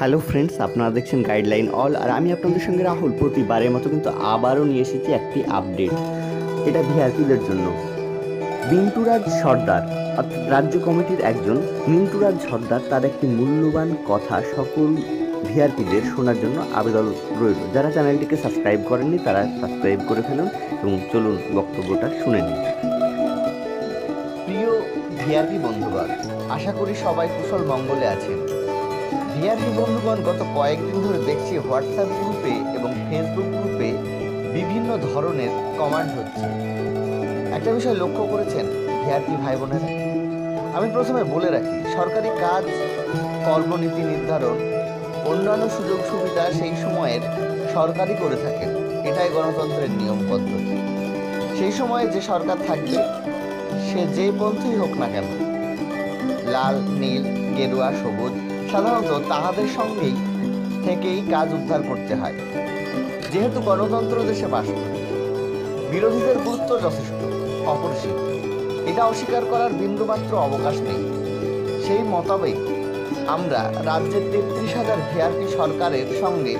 Hello friends আপনারা দেখছেন guideline all আর আমি আপনাদের সঙ্গে রাহুল। প্রতিবারের মতো কিন্তু আবারও নিয়ে এসেছি একটি আপডেট এটা ভিআরপিদের জন্য। মিন্টুরাজ সর্দার, অর্থাৎ রাজ্য কমিটির একজন মিন্টুরাজ সর্দার, তার একটি মূল্যবান কথা সকল ভিআরপিদের শোনার জন্য আবেদন রইল। যারা চ্যানেলটিকে সাবস্ক্রাইব করেননি, তারা সাবস্ক্রাইব করে ফেলুন এবং চলুন বক্তব্যটা শুনে নিন প্রিয় ভিআরপি বন্ধুগণ, আশা করি সবাই কুশল মঙ্গলে আছেন। ভিআরপি বন্ধুগণ গত কয়েকদিন ধরে দেখছি হোয়াটসঅ্যাপ গ্রুপে এবং ফেসবুক গ্রুপে বিভিন্ন ধরনের কমান্ড হচ্ছে। একটা বিষয় লক্ষ্য করেছেন ভিআরপি ভাই বোনেরা আমি প্রথমে বলে রাখি, সরকারি কাজ, কর্মনীতি নির্ধারণ, অন্যান্য সুযোগ সুবিধা সেই সময়ের সরকারই করে থাকেন, এটাই গণতন্ত্রের নিয়ম পদ্ধতি। সেই সময়ে যে সরকার থাকবে, সে যে পন্থী হোক না কেন, লাল, নীল, গেরুয়া, সবুজ সাধারণত তাহাদের সঙ্গেই থেকেই কাজ উদ্ধার করতে হয়। যেহেতু গণতন্ত্র দেশে বাস বিরোধীদের গুরুত্ব যথেষ্ট, অপরিসীম। এটা অস্বীকার করার বিন্দুমাত্র অবকাশ নেই। সেই মোতাবেক আমরা রাজ্যের তেত্রিশ হাজার ভিআরপি সরকারের সঙ্গে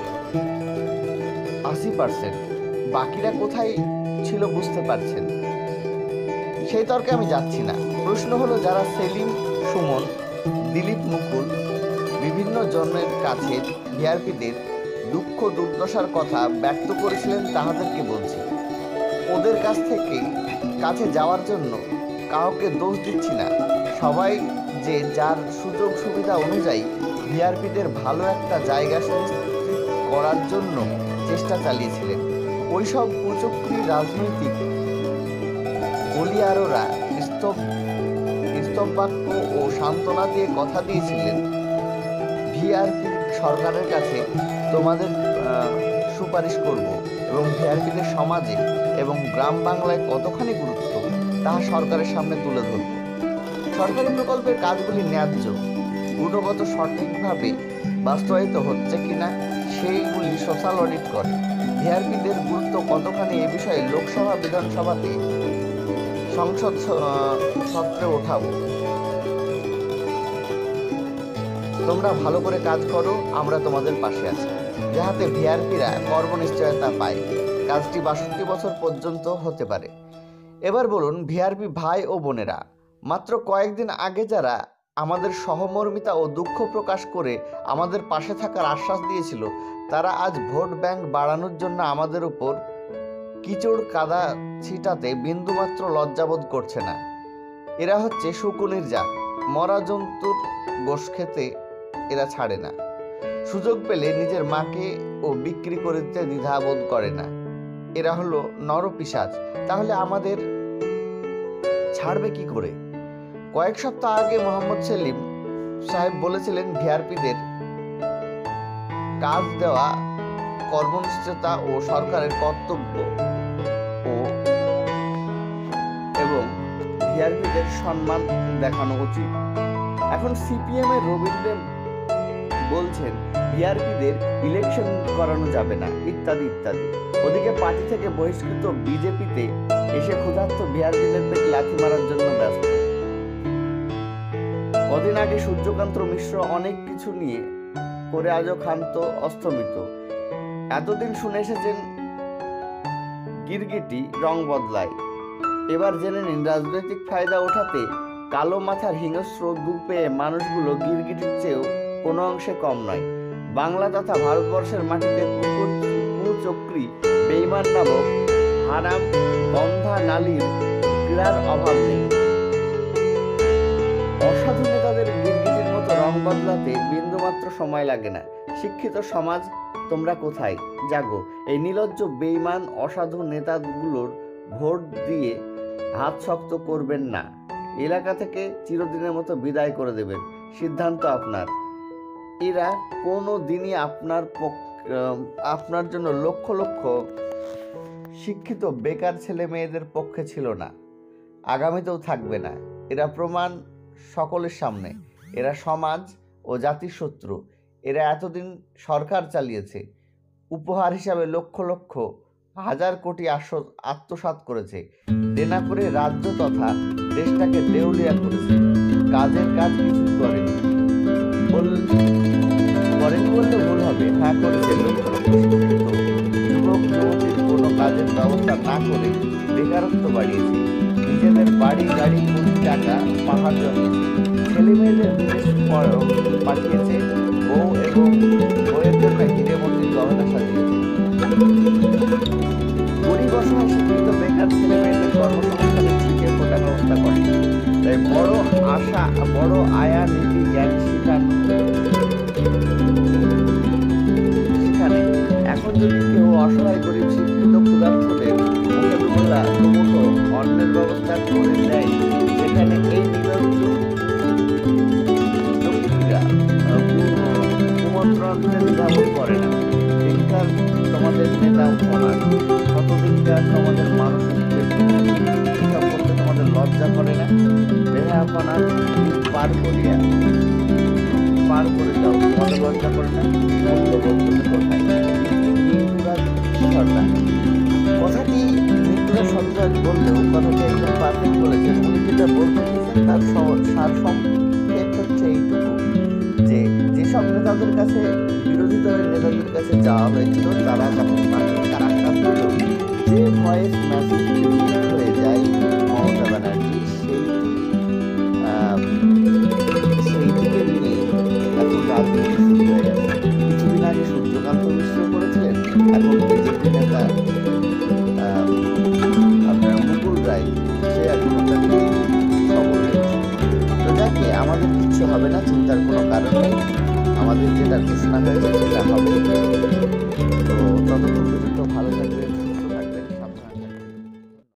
আশি পার্সেন্ট, বাকিরা কোথায় ছিল বুঝতে পারছেন সেই তর্কে আমি যাচ্ছি না। প্রশ্ন হলো, যারা সেলিম, সুমন, দিলীপ মুকুল বিভিন্ন জন্মের কাছে ভিআরপিদের দুঃখ দুর্দশার কথা ব্যক্ত করেছিলেন তাহাদেরকে বলছি। ওদের কাছ থেকে কাছে যাওয়ার জন্য কাউকে দোষ দিচ্ছি না। সবাই যে যার সুযোগ সুবিধা অনুযায়ী ভিআরপিদের ভালো একটা জায়গা সুনিশ্চিত করার জন্য চেষ্টা চালিয়েছিলেন। ওইসব কুচক্রী রাজনৈতিক বলিয়ারোরা স্তব, স্তববাক্য ও সান্ত্বনা দিয়ে কথা দিয়েছিলেন। ভিআরপি সরকারের কাছে তোমাদের সুপারিশ করব এবং ভিআরপিদের সমাজে এবং গ্রাম বাংলায় কতখানি গুরুত্ব তাহা সরকারের সামনে তুলে ধরব। সরকারি প্রকল্পের কাজগুলি ন্যায্য গুণগত সঠিকভাবে বাস্তবায়িত হচ্ছে কিনা সেইগুলি সোশ্যাল অডিট করে। ভিআরপিদের গুরুত্ব কতখানি এ বিষয়ে লোকসভা বিধানসভাতে সংসদ স- আহ, সত্রে ওঠাবো। তোমরা ভালো করে কাজ করো, আমরা তোমাদের পাশে আছি। যাহাতে ভিআরপিরা কর্মনিশ্চয়তা পায়। কাজটি বাষট্টি বছর পর্যন্ত হতে পারে। এবার বলুন, ভিআরপি ভাই ও বোনেরা, মাত্র কয়েকদিন আগে যারা আমাদের সহমর্মিতা ও দুঃখ প্রকাশ করে আমাদের পাশে থাকার আশ্বাস দিয়েছিল, তারা আজ ভোট ব্যাংক বাড়ানোর জন্য আমাদের উপর কিচড় কাদা ছিটাতে বিন্দুমাত্র লজ্জাবোধ করছে না। এরা হচ্ছে শকুনির জাত। মরা জন্তুর গোশ খেতে এরা ছাড়ে না। সুযোগ পেলে নিজের মাকে ও বিক্রি করে দিতে দ্বিধাবোধ করে না। এরা হলো নরপিসাজ তাহলে আমাদের ছাড়বে কি করে? কয়েক সপ্তাহ আগে মোহাম্মদ সেলিম সাহেব বলেছিলেন ভিআরপিদের কাজ দেওয়া কর্মনিশ্চয়তা ও সরকারের কর্তব্য ও এবং ভিআরপিদের সম্মান দেখানো উচিত। এখন সিপিএম এর রবীন্দ্র বলছেন ভিআরপিদের ইলেকশন করানো যাবে না, ইত্যাদি ইত্যাদি। ওদিকে পার্টি থেকে বহিষ্কৃত বিজেপিতে এসে ক্ষুধার্ত ভিআরপিদের পেটে লাথি মারার জন্য ব্যস্ত। কদিন আগে সূর্যকান্ত মিশ্র অনেক কিছু নিয়ে করে আজও ক্ষান্ত, অস্তমিত। এতদিন শুনে এসেছেন গিরগিটি, রং বদলায়। এবার জেনে নিন, রাজনৈতিক ফায়দা ওঠাতে কালো মাথার হিংস্র দুঃখ পেয়ে মানুষগুলো গিরগিটির চেয়েও কোনো অংশে কম নয়। বাংলা তথা ভারতবর্ষের মাটিতে কুকুর কুচক্রি বেইমান নামক হারাম গন্ধা নালীর ক্রীড়ার অভাব নেই। অসাধু নেতাদের গিরগিটির মতো রং বদলাতে বিন্দুমাত্র সময় লাগে না। শিক্ষিত সমাজ, তোমরা কোথায়? জাগো। এই নির্লজ্জ বেইমান, অসাধু নেতাগুলোর ভোট দিয়ে হাত শক্ত করবেন না। এলাকা থেকে চিরদিনের মতো বিদায় করে দেবেন। সিদ্ধান্ত আপনার। এরা কোনো দিনই আপনার আপনার জন্য লক্ষ লক্ষ শিক্ষিত বেকার ছেলে মেয়েদের পক্ষে ছিল না। আগামীতেও থাকবে না। এরা প্রমাণ সকলের সামনে। এরা সমাজ ও জাতির শত্রু। এরা এতদিন সরকার চালিয়েছে। উপহার হিসাবে লক্ষ লক্ষ, হাজার কোটি আত্মসাৎ করেছে। দেনা করে রাজ্য তথা দেশটাকে দেউলিয়া করেছে। কাজের কাজ কিছুই করেনি। বল- করেনি দেখা করেছে লক্ষ লক্ষ শিক্ষিত যুবক যুবতীর কোনো কাজের ব্যবস্থা না করে বেকারত্ব বাড়িয়েছে। নিজেদের বাড়ি, গাড়ি কোটি টাকা, পাহাড় জমিয়েছে ছেলে মেয়েদের বিদেশ প- পাঠিয়েছে। বউ এবং বইয়ের জন্য হিরে মন্দির গহনা সাজিয়েছে। গরিব শিক্ষিত বেকার ছেলে মেয়েদের কর্মসংস্থানের ছিটে ফোটার ব্যবস্থা করে। তাই বড় আশা, বড় আয়া নীতি জ্ঞান শিখান কেউ অসহায় গরিব শিক্ষিত ক্ষুধার্তদের মুখে দুবেলা দুমুঠো অন্নের ব্যবস্থা করে দেয় সেখানে এই নিরঞ্জন লক্ষ্মীরা আহ, কু- কুমন্ত্রণে দ্বিধাবোধ করে না। দিনকার তোমাদের নেতা অনার কতদিনকার তোমাদের মানসিক এসব তোমাদের লজ্জা করে না। বেহাপনার পার করে করে সর্দার কথাটি মৃত্যুরা সর্দার বললেও কথাটি একদম পারফেক্ট বলেছেন উনি যেটা বলতে চেয়েছেন তার সার সংক্ষেপ হচ্ছে এইটুকু যে যেসব নেতাদের কাছে, বিরোধী দলের নেতাদের কাছে যাওয়া হয়েছিল, তারা যখন কারাক্রাম দিল যে ভয়েস মেসেজ কিচ্ছু হবে না, চিন্তার কোনো কারণ নেই। আমাদের যেটা ঘোষণা হয়েছে সেটা হবে। তো ততক্ষণ পর্যন্ত ভালো থাকবে